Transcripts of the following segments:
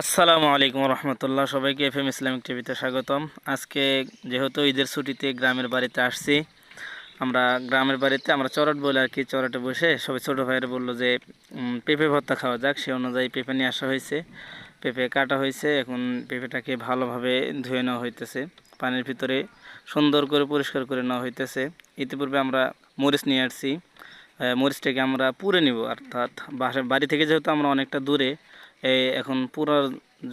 আসসালামু আলাইকুম রহমতুল্লাহ। সবাইকে এফ এম ইসলামিক টিভিতে স্বাগতম। আজকে যেহেতু ঈদের ছুটিতে গ্রামের বাড়িতে আসছি, আমরা গ্রামের বাড়িতে, আমরা চরট বলে আর কি চরটে বসে সবাই ছোটো ভাইয়ের বলল যে পেঁপে ভর্তা খাওয়া যাক। সে অনুযায়ী পেঁপে নিয়ে আসা হয়েছে। পেঁপে কাটা হয়েছে, এখন পেঁপেটাকে ভালোভাবে ধুয়ে নেওয়া হইতেছে। পানির ভিতরে সুন্দর করে পরিষ্কার করে নেওয়া হইতেছে। ইতিপূর্বে আমরা মরিচ নিয়ে আসছি। মরিচটাকে আমরা পুড়ে নিব, অর্থাৎ বাড়ি থেকে যেহেতু আমরা অনেকটা দূরে এই এখন পুরো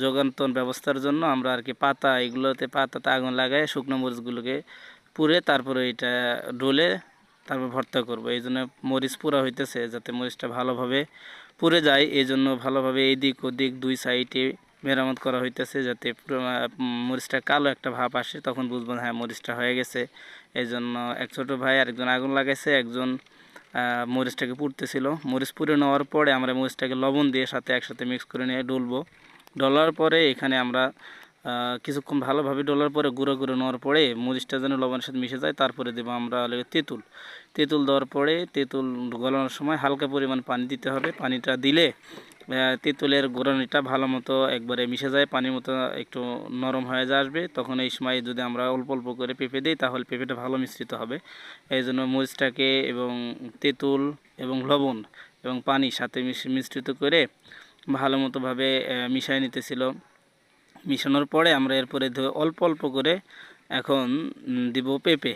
যোগান্তর ব্যবস্থার জন্য আমরা আর কি পাতা এগুলোতে পাতাতে আগুন লাগাই শুকনো মরিচগুলোকে পুড়ে তারপরে এটা ডলে তারপর ভর্তা করব। এই জন্য মরিচ পুরা হইতেছে যাতে মরিচটা ভালোভাবে পুড়ে যায়। এই জন্য ভালোভাবে এদিক ওদিক দুই সাইডে মেরামত করা হইতেছে যাতে মরিচটা কালো একটা ভাব আসে, তখন বুঝব হ্যাঁ মরিচটা হয়ে গেছে। এই জন্য এক ছোটো ভাই আরেকজন আগুন লাগাইছে, একজন মরিচটাকে পুড়তেছিল। মরিচ পুড়ে নেওয়ার পরে আমরা মরিচটাকে লবণ দিয়ে সাথে একসাথে মিক্স করে নিয়ে ডলবো। ডলার পরে এখানে আমরা কিছুক্ষণ ভালোভাবে ডলার পরে গুঁড়ো গুঁড়ো নেওয়ার পরে মরিচটা যেন লবণের সাথে মিশে যায়, তারপরে দেবো আমরা তেঁতুল। তেঁতুল দেওয়ার পরে তেঁতুল গলানোর সময় হালকা পরিমাণ পানি দিতে হবে। পানিটা দিলে তেঁতুলের গোড়ানিটা ভালো মতো একবারে মিশে যায়, পানির মতো একটু নরম হয়ে আসবে। তখন এই সময় যদি আমরা অল্প অল্প করে পেঁপে দিই, তাহলে পেঁপেটা ভালো মিশ্রিত হবে। এই জন্য মরিচটাকে এবং তেঁতুল এবং লবণ এবং পানি সাথে মিশ- মিশ্রিত করে ভালো মতোভাবে মিশাই নিতেছিল। মিশানোর পরে আমরা এরপরে অল্প অল্প করে এখন দিব পেঁপে।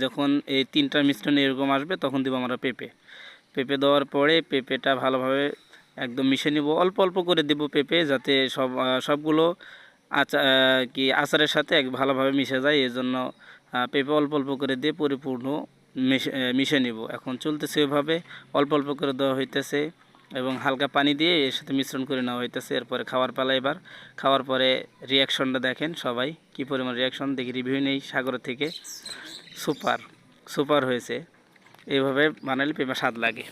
যখন এই তিনটা মিশ্রণ এরকম আসবে, তখন দিব আমরা পেঁপে। পেঁপে দেওয়ার পরে পেঁপেটা ভালোভাবে একদম মিশে নিব, অল্প অল্প করে দিব পেঁপে যাতে সব সবগুলো আচা কি আচারের সাথে এক ভালোভাবে মিশে যায় এই জন্য পেঁপে অল্প অল্প করে দিয়ে পরিপূর্ণ মিশে নিব। এখন চলতেছে এভাবে, অল্প অল্প করে দেওয়া হইতেছে এবং হালকা পানি দিয়ে এর সাথে মিশ্রণ করে নেওয়া হইতেছে। এরপরে খাওয়ার পালা এবার। খাওয়ার পরে রিয়াকশনটা দেখেন সবাই, কি পরিমাণ রিয়াকশন দেখি রিভিউ নেই সাগর থেকে। সুপার সুপার হয়েছে। এইভাবে বানালে পেঁপে স্বাদ লাগে।